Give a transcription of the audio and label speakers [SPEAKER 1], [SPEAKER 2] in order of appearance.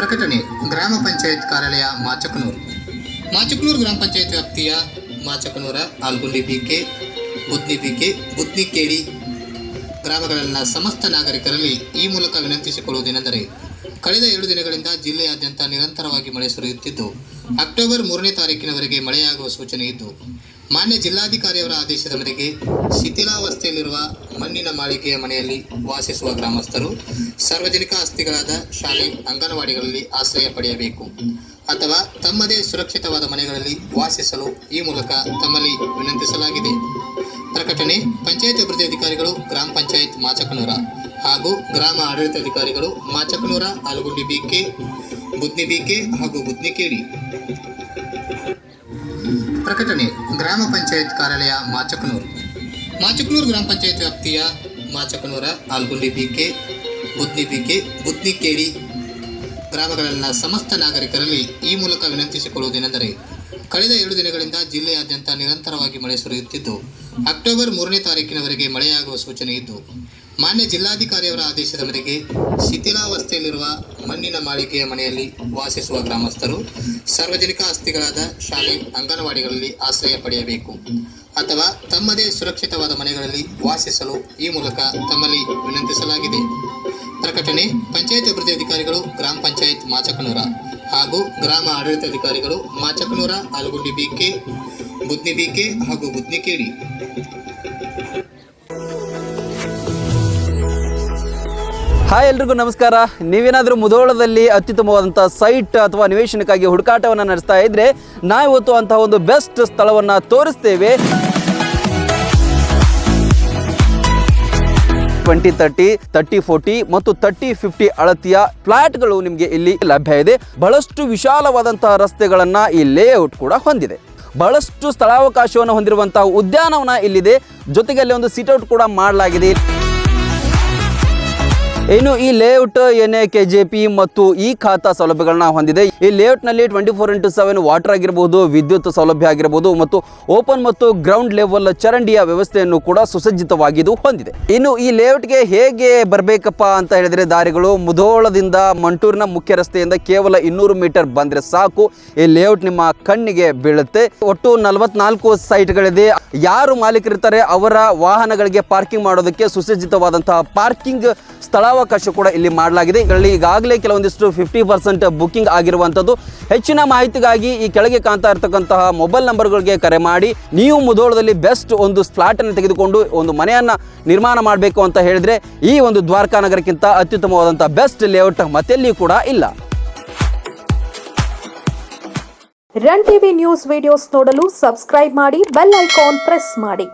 [SPEAKER 1] ಪ್ರಕಟಣೆ, ಗ್ರಾಮ ಪಂಚಾಯತ್ ಕಾರ್ಯಾಲಯ ಮಾಚಕನೂರು. ಮಾಚಕನೂರು ಗ್ರಾಮ ಪಂಚಾಯತ್ ವ್ಯಾಪ್ತಿಯ ಮಾಚಕನೂರ, ಆಲ್ಗುಂಡಿ ಬಿಕೆ ಬುದ್ನಿ ಬಿಕೆ ಬುದ್ನಿ ಕೇಳಿ ಗ್ರಾಮಗಳಲ್ಲಿನ ಸಮಸ್ತ ನಾಗರಿಕರಲ್ಲಿ ಈ ಮೂಲಕ ವಿನಂತಿಸಿಕೊಳ್ಳುವುದೇನೆಂದರೆ ಕಳೆದ ಎರಡು ದಿನಗಳಿಂದ ಜಿಲ್ಲೆಯಾದ್ಯಂತ ನಿರಂತರವಾಗಿ ಮಳೆ ಸುರಿಯುತ್ತಿದ್ದು, ಅಕ್ಟೋಬರ್ ಮೂರನೇ ತಾರೀಕಿನವರೆಗೆ ಮಳೆಯಾಗುವ ಸೂಚನೆ ಇದ್ದು, ಮಾನ್ಯ ಜಿಲ್ಲಾಧಿಕಾರಿಯವರ ಆದೇಶದ ಮೇರೆಗೆ ಶಿಥಿಲಾವಸ್ಥೆಯಲ್ಲಿರುವ ಮಣ್ಣಿನ ಮಾಳಿಗೆಯ ಮನೆಯಲ್ಲಿ ವಾಸಿಸುವ ಗ್ರಾಮಸ್ಥರು, ಸಾರ್ವಜನಿಕ ಆಸ್ತಿಗಳಾದ ಶಾಲೆ, ಅಂಗನವಾಡಿಗಳಲ್ಲಿ ಆಶ್ರಯ ಪಡೆಯಬೇಕು ಅಥವಾ ತಮ್ಮದೇ ಸುರಕ್ಷಿತವಾದ ಮನೆಗಳಲ್ಲಿ ವಾಸಿಸಲು ಈ ಮೂಲಕ ತಮ್ಮಲ್ಲಿ ವಿನಂತಿಸಲಾಗಿದೆ. ಪ್ರಕಟಣೆ, ಪಂಚಾಯತ್ ಅಭಿವೃದ್ಧಿ ಅಧಿಕಾರಿಗಳು, ಗ್ರಾಮ ಪಂಚಾಯತ್ ಮಾಚಕನೂರ. ಹಾಗೂ ಗ್ರಾಮ ಆಡಳಿತಾಧಿಕಾರಿಗಳು ಮಾಚಕನೂರ, ಆಲಗುಂಡಿ ಬಿಕೆ, ಬುದ್ನಿ ಬಿಕೆ ಹಾಗೂ ಬುದ್ನಿ ಕೇಳಿ ಪ್ರಕಟಣೆ, ಗ್ರಾಮ ಪಂಚಾಯತ್ ಕಾರ್ಯಾಲಯ ಮಾಚಕನೂರು. ಮಾಚಕನೂರು ಗ್ರಾಮ ಪಂಚಾಯತ್ ವ್ಯಾಪ್ತಿಯ ಮಾಚಕನೂರ, ಆಲ್ಗುಂಡಿ ಬಿಕೆ, ಬುದ್ನಿ ಬಿಕೆ ಬುದ್ನಿ ಕೇಳಿ ಗ್ರಾಮಗಳಲ್ಲಿನ ಸಮಸ್ತ ನಾಗರಿಕರಲ್ಲಿ ಈ ಮೂಲಕ ವಿನಂತಿಸಿಕೊಳ್ಳುವುದೇನೆಂದರೆ ಕಳೆದ ಎರಡು ದಿನಗಳಿಂದ ಜಿಲ್ಲೆಯಾದ್ಯಂತ ನಿರಂತರವಾಗಿ ಮಳೆ ಸುರಿಯುತ್ತಿದ್ದು, ಅಕ್ಟೋಬರ್ ಮೂರನೇ ತಾರೀಕಿನವರೆಗೆ ಮಳೆಯಾಗುವ ಸೂಚನೆ ಇದ್ದು, ಮಾನ್ಯ ಜಿಲ್ಲಾಧಿಕಾರಿಯವರ ಆದೇಶದ ಮೇರೆಗೆ ಶಿಥಿಲಾವಸ್ಥೆಯಲ್ಲಿರುವ ಮಣ್ಣಿನ ಮಾಳಿಗೆಯ ಮನೆಯಲ್ಲಿ ವಾಸಿಸುವ ಗ್ರಾಮಸ್ಥರು, ಸಾರ್ವಜನಿಕ ಆಸ್ತಿಗಳಾದ ಶಾಲೆ, ಅಂಗನವಾಡಿಗಳಲ್ಲಿ ಆಶ್ರಯ ಪಡೆಯಬೇಕು ಅಥವಾ ತಮ್ಮದೇ ಸುರಕ್ಷಿತವಾದ ಮನೆಗಳಲ್ಲಿ ವಾಸಿಸಲು ಈ ಮೂಲಕ ತಮ್ಮಲ್ಲಿ ವಿನಂತಿಸಲಾಗಿದೆ. ಪ್ರಕಟಣೆ, ಪಂಚಾಯತ್ ಅಭಿವೃದ್ಧಿ ಅಧಿಕಾರಿಗಳು, ಗ್ರಾಮ ಪಂಚಾಯತ್ ಮಾಚಕನೂರ. ಹಾಗೂ ಗ್ರಾಮ ಆಡಳಿತಾಧಿಕಾರಿಗಳು ಮಾಚಕನೂರ, ಆಲಗುಂಡಿ ಬಿಕೆ, ಬುದ್ನಿ ಬಿಕೆ ಹಾಗೂ ಬುದ್ನಿ ಕೇಳಿ
[SPEAKER 2] ಹಾಯ್ ಎಲ್ರಿಗೂ ನಮಸ್ಕಾರ. ನೀವೇನಾದರೂ ಮುಧೋಳದಲ್ಲಿ ಅತ್ಯುತ್ತಮವಾದಂಥ ಸೈಟ್ ಅಥವಾ ನಿವೇಶನಕ್ಕಾಗಿ ಹುಡುಕಾಟವನ್ನು ನಡೆಸ್ತಾ ಇದ್ದರೆ ನಾವು ಇವತ್ತು ಅಂತಹ ಒಂದು ಬೆಸ್ಟ್ ಸ್ಥಳವನ್ನು ತೋರಿಸ್ತೇವೆ. ಟ್ವೆಂಟಿ ತರ್ಟಿ ತರ್ಟಿ ಫೋರ್ಟಿ ಮತ್ತು ತರ್ಟಿ ಫಿಫ್ಟಿ ಅಳತಿಯ ಫ್ಲಾಟ್ಗಳು ನಿಮಗೆ ಇಲ್ಲಿ ಲಭ್ಯ ಇದೆ. ಬಹಳಷ್ಟು ವಿಶಾಲವಾದಂತಹ ರಸ್ತೆಗಳನ್ನು ಈ ಲೇಔಟ್ ಕೂಡ ಹೊಂದಿದೆ. ಬಹಳಷ್ಟು ಸ್ಥಳಾವಕಾಶವನ್ನು ಹೊಂದಿರುವಂತಹ ಉದ್ಯಾನವನ ಇಲ್ಲಿದೆ. ಜೊತೆಗೆ ಅಲ್ಲಿ ಒಂದು ಸಿಟ್ಔಟ್ ಕೂಡ ಮಾಡಲಾಗಿದೆ. ಇನ್ನು ಈ ಲೇಔಟ್ ಎ ಕೆ ಮತ್ತು ಈ ಖಾತಾ ಸೌಲಭ್ಯಗಳನ್ನ ಹೊಂದಿದೆ. ಈ ಲೇಔಟ್ನಲ್ಲಿ twenty four into seven water ಆಗಿರಬಹುದು ವಿದ್ಯುತ್ ಸೌಲಭ್ಯ ಆಗಿರಬಹುದು ಮತ್ತು ಓಪನ್ ಮತ್ತು ಗ್ರೌಂಡ್ ಲೆವೆಲ್ ಚರಂಡಿಯ ವ್ಯವಸ್ಥೆಯನ್ನು ಕೂಡ ಸುಸಜ್ಜಿತವಾಗಿದ್ದು ಹೊಂದಿದೆ. ಇನ್ನು ಈ ಲೇಔಟ್ಗೆ ಹೇಗೆ ಬರಬೇಕಪ್ಪ ಅಂತ ಹೇಳಿದ್ರೆ ದಾರಿಗಳು ಮುಧೋಳದಿಂದ ಮಂಟೂರಿನ ಮುಖ್ಯ ರಸ್ತೆಯಿಂದ ಕೇವಲ ಇನ್ನೂರು ಮೀಟರ್ ಬಂದ್ರೆ ಸಾಕು. ಈ ಲೇಔಟ್ ನಿಮ್ಮ ಕಣ್ಣಿಗೆ ಬೀಳುತ್ತೆ. ಒಟ್ಟು ನಲವತ್ನಾಲ್ಕು ಸೈಟ್ಗಳಿದೆ ಯಾರು ಮಾಲೀಕರಿರ್ತಾರೆ ಅವರ ವಾಹನಗಳಿಗೆ ಪಾರ್ಕಿಂಗ್ ಮಾಡೋದಕ್ಕೆ ಸುಸಜ್ಜಿತವಾದಂತಹ ಪಾರ್ಕಿಂಗ್ ಸ್ಥಳಾವಕಾಶ ಕೂಡ ಇಲ್ಲಿ ಮಾಡಲಾಗಿದೆ. ಇದರಲ್ಲಿ ಈಗಾಗಲೇ ಕೆಲವೊಂದಿಷ್ಟು ಫಿಫ್ಟಿ ಪರ್ಸೆಂಟ್ ಬುಕ್ಕಿಂಗ್ ಆಗಿರುವಂಥದ್ದು ಹೆಚ್ಚಿನ ಮಾಹಿತಿಗಾಗಿ ಈ ಕೆಳಗೆ ಕಾಣ್ತಾ ಇರತಕ್ಕಂತಹ ಮೊಬೈಲ್ ನಂಬರ್ಗಳಿಗೆ ಕರೆ ಮಾಡಿ, ನೀವು ಮುಧೋಳದಲ್ಲಿ ಬೆಸ್ಟ್ ಒಂದು ಫ್ಲಾಟನ್ನು ತೆಗೆದುಕೊಂಡು ಒಂದು ಮನೆಯನ್ನು ನಿರ್ಮಾಣ ಮಾಡಬೇಕು ಅಂತ ಹೇಳಿದ್ರೆ, ಈ ಒಂದು ದ್ವಾರಕಾ ನಗರಕ್ಕಿಂತ ಅತ್ಯುತ್ತಮವಾದಂಥ ಬೆಸ್ಟ್ ಲೇಔಟ್ ಮತ್ತೆಲ್ಲಿಯೂ ಕೂಡ ಇಲ್ಲ.
[SPEAKER 3] ರನ್ ಟಿವಿ ನ್ಯೂಸ್ ವಿಡಿಯೋಸ್ ನೋಡಲು ಸಬ್ಸ್ಕ್ರೈಬ್ ಮಾಡಿ ಬೆಲ್ ಐಕಾನ್ ಪ್ರೆಸ್ ಮಾಡಿ.